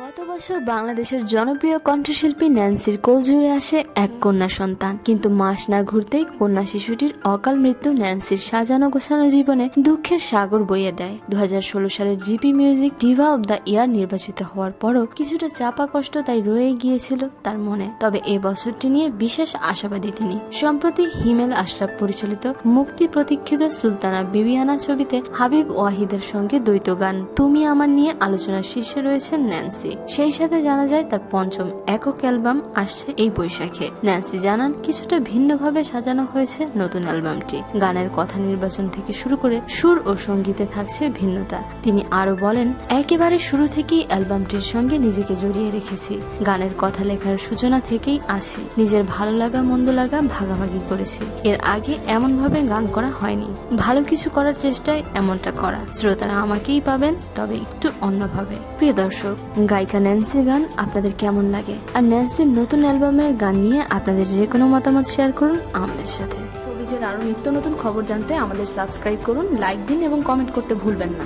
গত বছর বাংলাদেশের জনপ্রিয় কণ্ঠশিল্পী ন্যান্সির কোল জুড়ে আসে এক কন্যা সন্তান। কিন্তু মাস না ঘুরতেই কন্যা শিশুটির অকাল মৃত্যু ন্যান্সির সাজানো গোছানো জীবনে দুঃখের সাগর বইয়ে দেয়। দু হাজার ষোলো সালের GP music diva of the year নির্বাচিত হওয়ার পরও কিছুটা চাপা কষ্ট তাই রয়ে গিয়েছিল তার মনে। তবে এ বছরটি নিয়ে বিশেষ আশাবাদী তিনি। সম্প্রতি হিমেল আশরাফ পরিচালিত মুক্তি প্রতীক্ষিত সুলতানা বিবিয়ানা ছবিতে হাবিব ওয়াহিদের সঙ্গে দ্বৈত গান তুমি আমার নিয়ে আলোচনার শীর্ষে রয়েছেন ন্যান্সি। সেই সাথে জানা যায় তার পঞ্চম একক অ্যালবাম আসছে এই বৈশাখে। ন্যান্সি জানান, কিছুটা ভিন্নভাবে সাজানো হয়েছে নতুন অ্যালবামটি। গানের কথা নির্বাচন থেকে শুরু করে সুর ও সঙ্গীতে থাকছে ভিন্নতা। তিনি আরও বলেন, একেবারে শুরু থেকেই অ্যালবামটির সঙ্গে নিজেকে জড়িয়ে রেখেছি। গানের কথা লেখার সূচনা থেকেই আসি। নিজের ভালো লাগা, মন্দ লাগা ভাগাভাগি করেছি। এর আগে এমন ভাবে গান করা হয়নি। ভালো কিছু করার চেষ্টায় এমনটা করা। শ্রোতারা আমাকেই পাবেন, তবে একটু অন্যভাবে। প্রিয় দর্শক গায়িকা ন্যান্সি গান আপনাদের কেমন লাগে? আর ন্যান্সির নতুন অ্যালবামের গান নিয়ে আপনাদের যে কোনো মতামত শেয়ার করুন আমাদের সাথে। শোবিজের আরও নিত্য নতুন খবর জানতে আমাদের সাবস্ক্রাইব করুন, লাইক দিন এবং কমেন্ট করতে ভুলবেন না।